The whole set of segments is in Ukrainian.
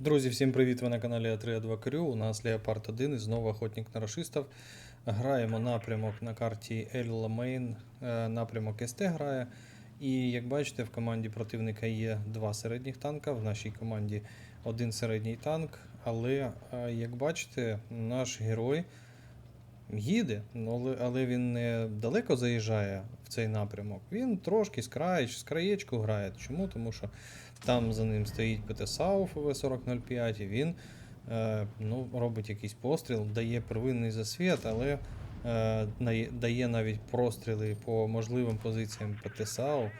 Друзі, всім привіт! Ви на каналі А3А2 Крю. У нас Леопард 1 і знову охотник на рашистів. Граємо напрямок на карті Ель Ламейн, напрямок СТ грає. І як бачите, в команді противника є два середніх танка, в нашій команді один середній танк. Але, е, як бачите, наш герой їде, але, він не далеко заїжджає в цей напрямок. Він трошки з краєч, з краєчку грає. Чому? Тому що там за ним стоїть ПТСАУ ФВ-4005, і він е, ну, робить якийсь постріл, дає первинний засвіт, але е, дає навіть простріли по можливим позиціям ПТСАУ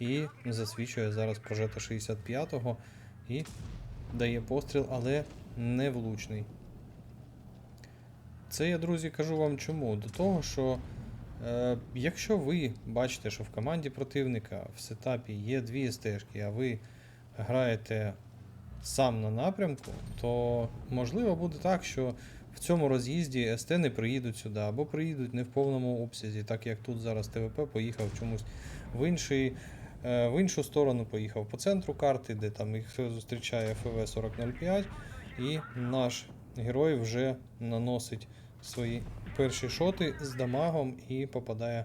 і засвічує зараз прожета 65-го і дає постріл, але не влучний. Це я, друзі, кажу вам чому. До того, що е, якщо ви бачите, що в команді противника в сетапі є дві стежки, а ви граєте сам на напрямку, то можливо буде так, що в цьому роз'їзді СТ не приїдуть сюди, або приїдуть не в повному обсязі, так як тут зараз ТВП поїхав чомусь в інший. е, В іншу сторону поїхав по центру карти, де там їх зустрічає ФВ-4005, і наш герой вже наносить свої перші шоти з дамагом і попадає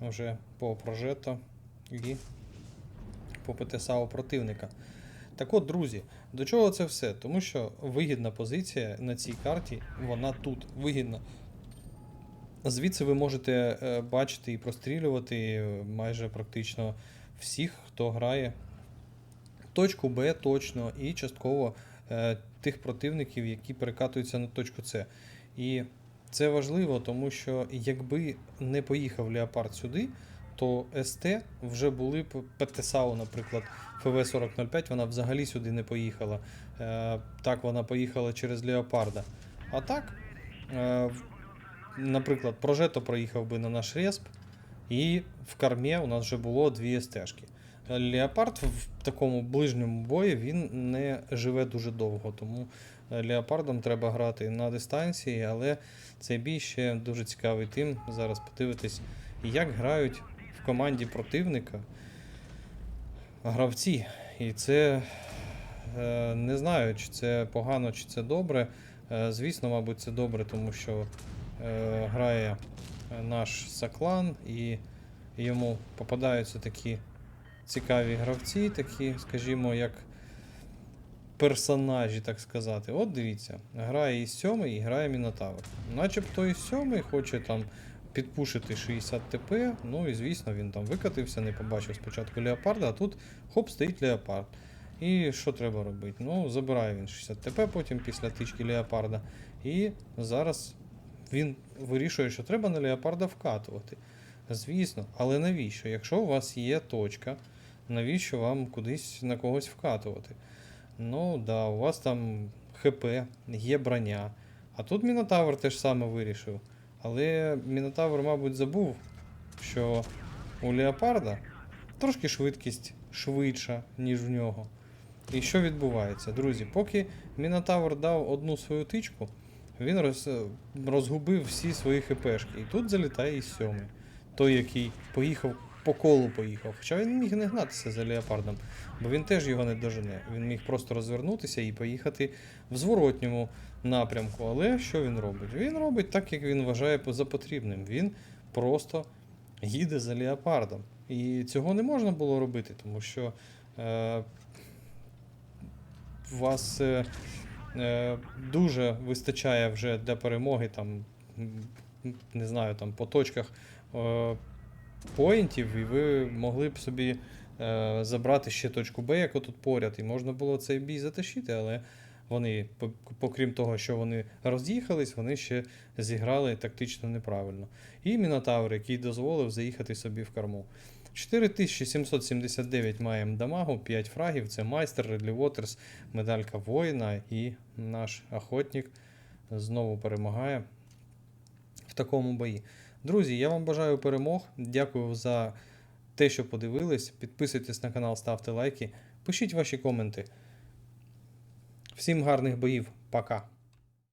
вже по прожето і по ПТСАУ противника. Так от, друзі, до чого це все? Тому що вигідна позиція на цій карті, вона тут вигідна. Звідси ви можете е, бачити і прострілювати е, майже практично всіх, хто грає точку Б точно і частково тих противників, які перекатуються на точку С. І це важливо, тому що якби не поїхав Леопард сюди, то СТ вже були б ПТСАУ, наприклад, ФВ-4005, вона взагалі сюди не поїхала. Е, так, вона поїхала через Леопарда. А так, е, наприклад, Прожето проїхав би на наш респ, і в кармі у нас вже було дві стежки. Леопард в такому ближньому бої він не живе дуже довго, тому е, леопардом треба грати на дистанції, але цей бій ще дуже цікавий тим. Зараз подивитись, як грають в команді противника гравці. І це е, не знаю, чи це погано, чи це добре. Е, Звісно, мабуть, це добре, тому що грає наш Саклан, і йому попадаються такі цікаві гравці, такі, скажімо, як персонажі, так сказати. От дивіться, грає і сьомий, і грає Мінотавр. Начебто і сьомий хоче там підпушити 60 ТП. Ну і звісно, він там викатився, не побачив спочатку Леопарда, а тут хоп, стоїть Леопард. І що треба робити? Ну, забирає він 60 ТП потім після тички Леопарда. І зараз він вирішує, що треба на Леопарда вкатувати. Звісно, але навіщо? Якщо у вас є точка, навіщо вам кудись на когось вкатувати? Ну да, у вас там ХП, є броня. А тут Мінотавр теж саме вирішив. Але Мінотавр, мабуть, забув, що у Леопарда трошки швидкість швидша, ніж у нього. І що відбувається? Друзі, поки Мінотавр дав одну свою тичку, він роз, розгубив всі свої хпшки. І тут залітає і сьомий. Той, який поїхав по колу поїхав. Хоча він міг не гнатися за леопардом, бо він теж його не дожене. Він міг просто розвернутися і поїхати в зворотньому напрямку. Але що він робить? Він робить так, як він вважає за потрібним. Він просто їде за леопардом. І цього не можна було робити, тому що е, вас е, е, дуже вистачає вже для перемоги там, не знаю, там по точках е, поінтів, і ви могли б собі е, забрати ще точку Б, яку тут поряд, і можна було цей бій затащити, але вони, по- покрім того, що вони роз'їхались, вони ще зіграли тактично неправильно. І Мінотавр, який дозволив заїхати собі в корму. 4779 маємо дамагу, 5 фрагів. Це майстер, Редлі Уотерс, медалька воїна і наш охотник знову перемагає в такому бої. Друзі, я вам бажаю перемог. Дякую за те, що подивились. Підписуйтесь на канал, ставте лайки, пишіть ваші коменти. Всім гарних боїв. Пока.